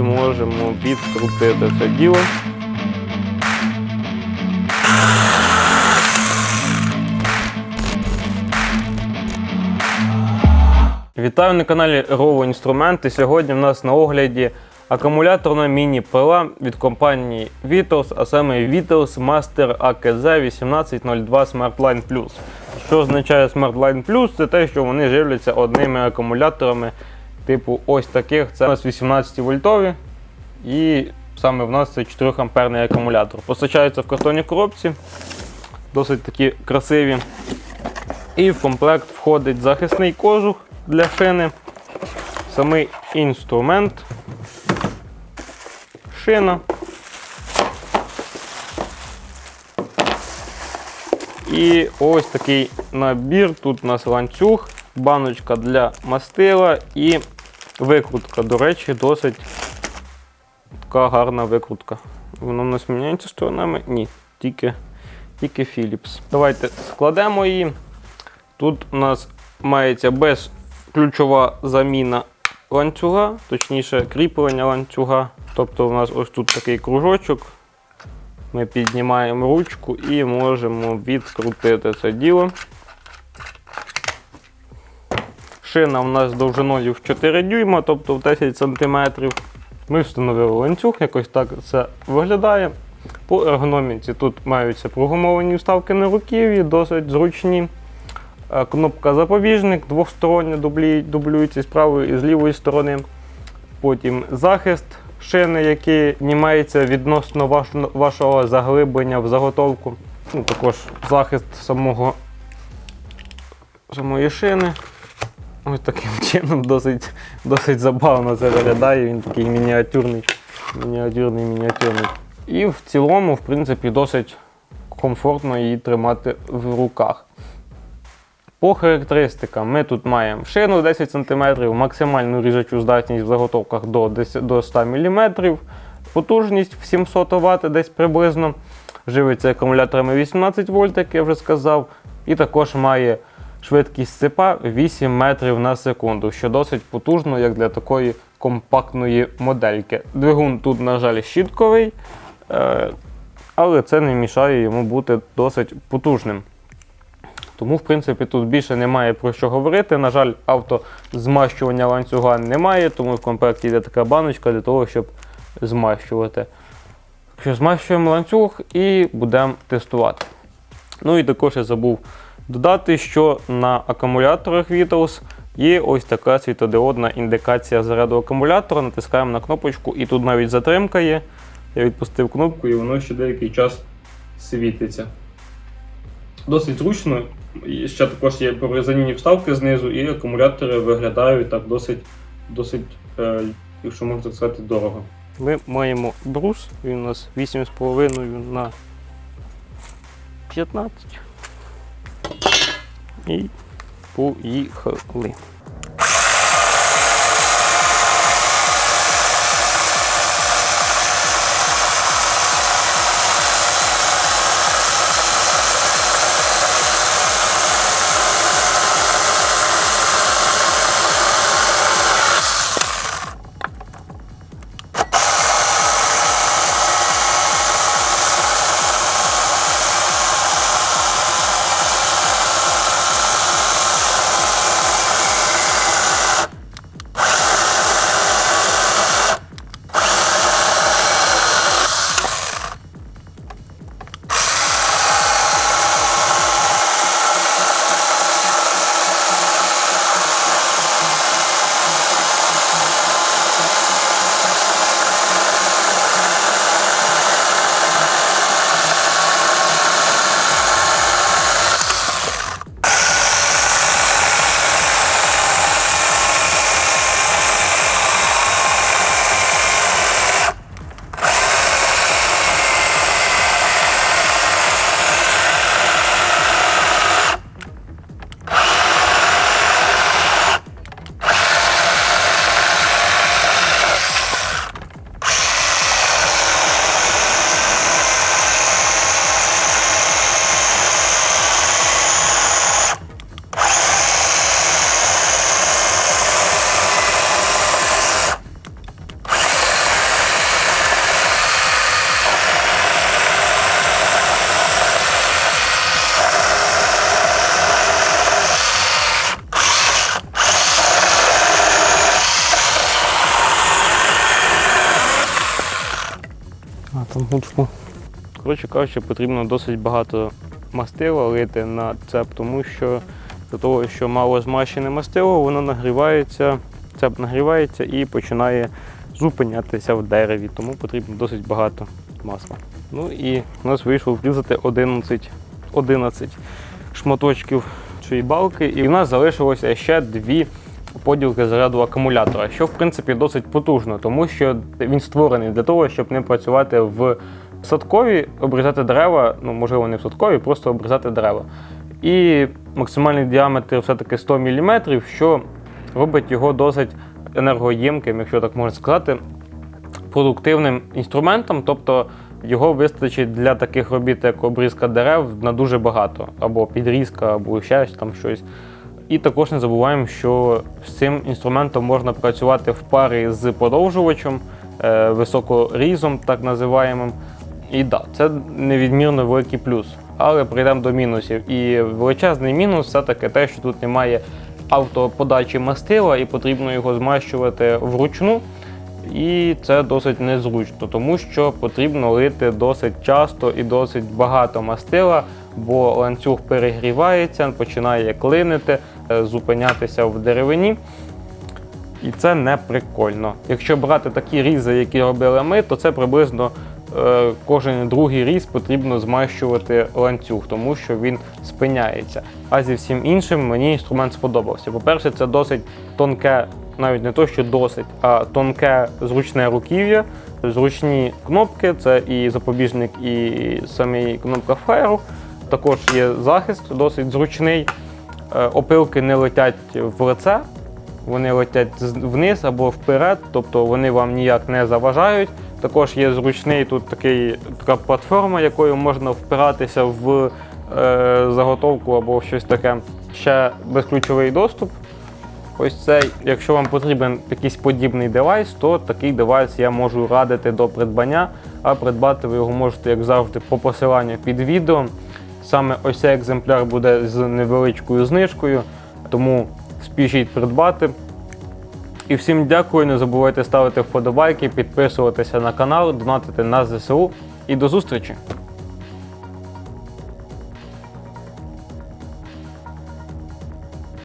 можемо відкрутити це діло. Вітаю на каналі Rovo Інструменти. Сьогодні в нас на огляді акумуляторна міні-пила від компанії Vitos, а саме Vitos Master AKZ 1802 SmartLine Plus. Що означає SmartLine Plus? Це те, що вони живляться одними акумуляторами, типу ось таких. Це у нас 18 вольтові. І саме в нас це 4 амперний акумулятор. Постачається в картонній коробці, досить такі красиві. І в комплект входить захисний кожух для шини, самий інструмент, шина. І ось такий набір. Тут у нас ланцюг, баночка для мастила і викрутка. До речі, досить така гарна викрутка. Воно у нас міняється сторонами? Ні, тільки, тільки Philips. Давайте складемо її. Тут у нас мається безключова заміна ланцюга, точніше кріплення ланцюга. Тобто у нас ось тут такий кружочок. Ми піднімаємо ручку і можемо відкрутити це діло. Шина у нас довжиною в 4 дюйма, тобто в 10 см. Ми встановили ланцюг, якось так це виглядає. По ергономіці тут маються прогумовані вставки на руків'ї, досить зручні. Е, Кнопка запобіжник, двостороння дублюється з правої і з лівої сторони. Потім захист шини, який знімається відносно вашого заглиблення в заготовку. Ну, також захист самого, самої шини. Ось таким чином досить, досить забавно це виглядає. Він такий мініатюрний, мініатюрний, мініатюрний. І в цілому, в принципі, досить комфортно її тримати в руках. По характеристикам ми тут маємо шину 10 см, максимальну ріжачу здатність в заготовках до 10 до 100 мм, потужність в 700 Вт десь приблизно. Живиться акумуляторами 18 вольт, як я вже сказав. І також має швидкість цепа 8 метрів на секунду, що досить потужно, як для такої компактної модельки. Двигун тут, на жаль, щітковий, е, але це не мішає йому бути досить потужним. Тому, в принципі, тут більше немає про що говорити. На жаль, автозмащування ланцюга немає, тому в комплекті йде така баночка для того, щоб змащувати. Що змащуємо ланцюг і будемо тестувати. Ну і також я забув додати, що на акумуляторах Vitos є ось така світодіодна індикація заряду акумулятора. Натискаємо на кнопочку, і тут навіть затримка є. Я відпустив кнопку і воно ще деякий час світиться. Досить зручно. Ще також є прорізані вставки знизу, і акумулятори виглядають так досить, досить е, якщо можна так сказати, дорого. Ми маємо брус, він у нас 8,5 на 15. І поїхали. Гучку. Коротше кажучи, потрібно досить багато мастила лити на цеп, тому що до того, що мало змащене мастило, воно нагрівається, цеп нагрівається і починає зупинятися в дереві, тому потрібно досить багато масла. Ну і у нас вийшло врізати 11, 11 шматочків цієї балки, і в нас залишилося ще дві поділки заряду акумулятора, що в принципі досить потужно, тому що він створений для того, щоб не працювати в садкові, обрізати дерева, ну можливо, не в садкові, просто обрізати дерева. І максимальний діаметр все-таки 100 мм, що робить його досить енергоємким, якщо так можна сказати, продуктивним інструментом, тобто його вистачить для таких робіт, як обрізка дерев, на дуже багато, або підрізка, або ще там щось. І також не забуваємо, що з цим інструментом можна працювати в парі з подовжувачем, е, високорізом, так називаємим. І так, да, це невідмірно великий плюс. Але прийдемо до мінусів. І величезний мінус все-таки те, що тут немає автоподачі мастила, і потрібно його змащувати вручну. І це досить незручно, тому що потрібно лити досить часто і досить багато мастила, бо ланцюг перегрівається, починає клинити, е, зупинятися в деревині. І це не прикольно. Якщо брати такі різи, які робили ми, то це приблизно е, кожен другий різ потрібно змащувати ланцюг, тому що він спиняється. А зі всім іншим мені інструмент сподобався. По-перше, це досить тонке, навіть не то, що досить, а тонке зручне руків'я, зручні кнопки, це і запобіжник, і самі кнопка фаєру. Також є захист, досить зручний. Е, Опилки не летять в лице, вони летять вниз або вперед, тобто вони вам ніяк не заважають. Також є зручний тут такий, така платформа, якою можна впиратися в е, заготовку або щось таке. Ще безключовий доступ. Ось цей, якщо вам потрібен якийсь подібний девайс, то такий девайс я можу радити до придбання, а придбати ви його можете, як завжди, по посиланню під відео. Саме ось цей екземпляр буде з невеличкою знижкою, тому спішіть придбати. І всім дякую, не забувайте ставити вподобайки, підписуватися на канал, донатити на ЗСУ і до зустрічі!